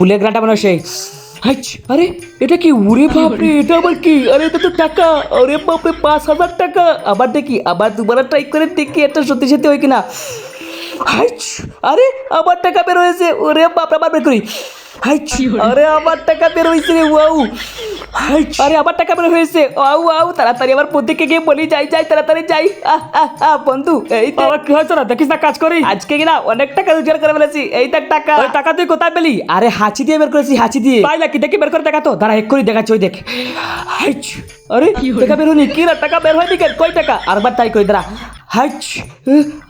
ফুলের গ্রাটা মনে হয় সেই। হাইচ, আরে এটা কি? উড়ে বাপরে এটা আবার কি? আরে এটা তো টাকা। আরে বাপরে পাঁচ হাজার টাকা। আবার দেখি আবার দুবার ট্রাই করে দেখি একটা সত্যি সত্যি হয় কিনা। হাইচ, আরে আমার টাকা বের হয়েছে। ওরে বাপরে আবার বের করি। হাইচ, আরে আবার টাকা বের হয়েছে রে ওয়াও। আরে আবার টাকা বের হয়েছে। আউ আউ তাড়াতাড়ি আবার প্রত্যেককে গিয়ে বলি যাই যাই তাড়াতাড়ি যাই। বন্ধু এই তো কি হয়েছে না দেখিস না কাজ করি। আজকে কিনা অনেক টাকা রোজগার করে ফেলেছি। এই দেখ টাকা। ওই টাকা তুই কোথায় পেলি? আরে হাঁচি দিয়ে বের করেছি হাঁচি দিয়ে। তাই নাকি? দেখি বের করে দেখা তো। দাঁড়া এক্ষুনি দেখাচ্ছি ওই দেখ। আরে টাকা বের হয়নি। কি না টাকা বের হয়নি কেন? কই টাকা? আরবার তাই কই দাঁড়া। হাইচ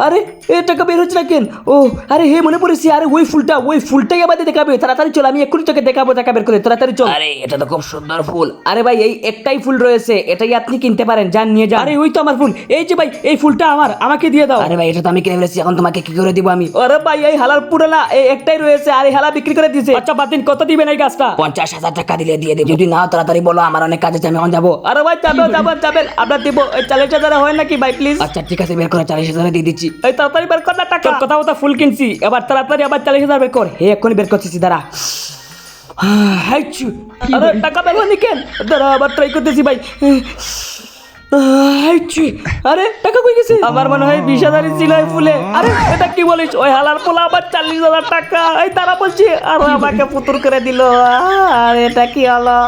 আরে এ টাকা বের হচ্ছে না কেন? ও আরে হে মনে পড়েছি আরে ওই ফুলটা ওই ফুলটাই আমাদের দেখাবে। তাড়াতাড়ি চল আমি এক্ষুনি তোকে দেখাবো টাকা বের করে তাড়াতাড়ি চল। আরে এটা তো খুব সুন্দর ফুল। আরে ভাই এই একটাই ফুল রয়েছে এটাই আপনি কিনতে পারেন যান নিয়ে যান। আরে ওই তো আমার ফুল। এই যে ভাই এই ফুলটা আমার আমাকে দিয়ে দাও। আরে ভাই এটা তো আমি কিনে ফেলেছি এখন তোমাকে কি করে দিব আমি? আরে ভাই এই হালার পুরানা এই একটাই রয়েছে আর হালা বিক্রি করে দিয়েছে আচ্ছা বাতিন কত দিবেন এই গাছটা? পঞ্চাশ হাজার টাকা দিলে দিয়ে দেবো। যদি নাও তাড়াতাড়ি বলো আমার অনেক কাজ আছে আমি এখন যাব। আরে ভাই যাবেন যাবেন যাবেন আপনার দিব চালিশ হাজার হয় নাকি ভাই প্লিজ আচ্ছা ঠিক আছে বের করে চালিশ হাজারে দিয়ে দিচ্ছি। এই তাড়াতাড়ি বের কর না টাকা। কথা কথা ফুল কিনছি এবার তাড়াতাড়ি আবার চালিশ হাজার বের কর। হে এক্ষুনি বের দাঁড়া। হাইচু আরে টাকা বের হয়নি কেন? দাঁড়া আবার ট্রাই করতেছি ভাই। আরে টাকা কই গেছে? আমার মনে হয় বিশ হাজারই ছিল ফুলে। আরে এটা কি বলিস? ওই হালার পোলা আবার চাল্লিশ হাজার টাকা। এই তারা বলছি। আর আমাকে পুতুর করে দিল। আর এটা কি হলো?